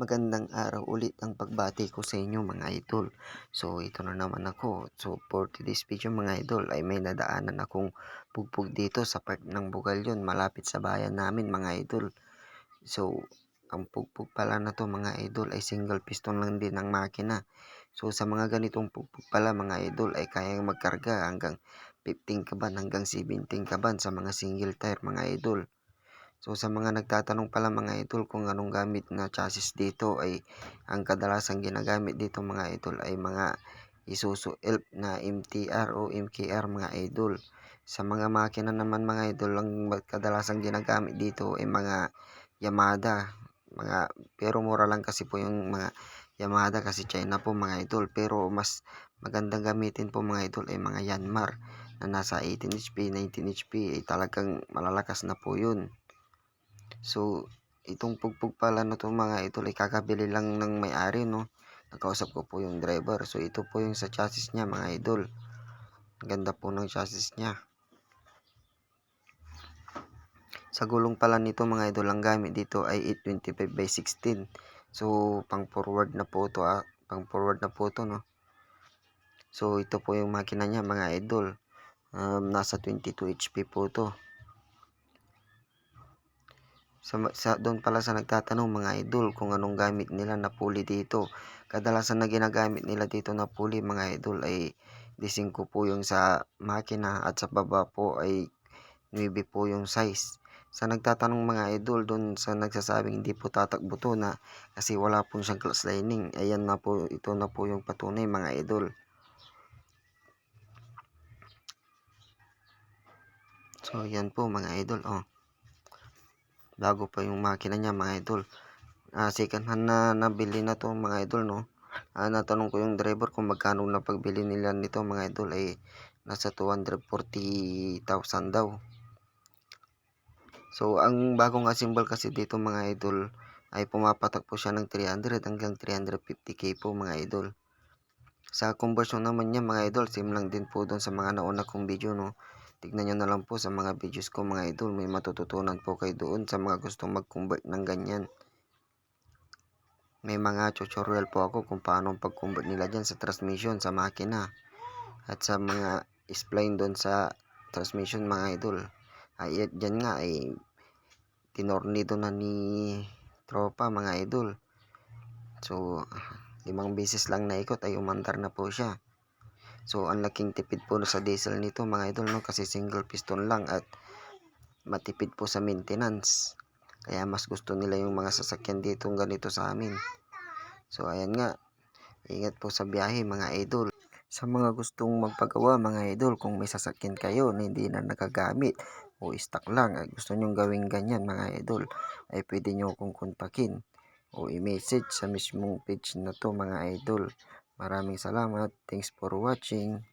Magandang araw ulit ang pagbati ko sa inyo mga idol. So ito na naman ako. So for today's video mga idol ay may nadaanan akong pugpug dito sa park ng Bugalyon malapit sa bayan namin mga idol. So ang pugpug pala na to mga idol ay single piston lang din ang makina. So sa mga ganitong pugpug pala mga idol ay kayang magkarga hanggang 15 kaban hanggang 17 kaban sa mga single tire mga idol. So sa mga nagtatanong pala mga idol kung anong gamit na chassis dito ay ang kadalasang ginagamit dito mga idol ay mga Isuzu Elf na MTR o MKR mga idol. Sa mga makina naman mga idol ang kadalasang ginagamit dito ay mga Yamada. Mga, pero mura lang kasi po yung mga Yamada kasi China po mga idol. Pero mas magandang gamitin po mga idol ay mga Yanmar na nasa 18 HP, 19 HP ay talagang malalakas na po yun. So, itong pugpug pala na to mga idol ay kakabili lang ng may-ari no. Nakausap ko po yung driver. So, ito po yung sa chassis niya mga idol. Ganda po ng chassis niya. Sa gulong pala nito mga idol, ang gamit dito ay 825 by 16. So, pang forward na po to ah. Pang forward na po to no. So, ito po yung makina niya mga idol. Um, nasa 22 HP po to. Sa, sa doon pala sa nagtatanong mga idol kung anong gamit nila na pulley dito. Kadalasan na ginagamit nila dito na pulley mga idol ay D5 po yung sa makina at sa baba po ay 9 po yung size. Sa nagtatanong mga idol doon sa nagsasabing hindi po tatakbo to na kasi wala po siyang clutch lining. Ayan na po, ito na po yung patunay mga idol. So, yan po mga idol. Oh bago pa yung makina niya mga idol. Uh, second hand na nabili na to mga idol no? Uh, natanong ko yung driver kung magkano na pagbili nila nito mga idol ay nasa 240,000 daw. So ang bagong assemble kasi dito mga idol ay pumapatak po siya ng 300 hanggang 350k po mga idol. Sa conversion naman niya mga idol same lang din po doon sa mga nauna kong video no Tignan nyo na lang po sa mga videos ko mga idol. May matututunan po kayo doon sa mga gustong mag-convert ng ganyan. May mga tutorial po ako kung paano pag-convert nila dyan sa transmission, sa makina. At sa mga spline doon sa transmission mga idol. Ay, dyan nga ay tinornido na ni tropa mga idol. So, limang beses lang naikot ay umandar na po siya. So, ang laking tipid po sa diesel nito mga idol, no? Kasi single piston lang at matipid po sa maintenance. Kaya mas gusto nila yung mga sasakyan dito ganito sa amin. So, ayan nga. Ingat po sa biyahe mga idol. Sa mga gustong magpagawa mga idol, kung may sasakyan kayo na hindi na nagagamit o stock lang at gusto nyong gawing ganyan mga idol, ay pwede nyo akong kontakin o i-message sa mismong page na to mga idol. Maraming salamat. Thanks for watching.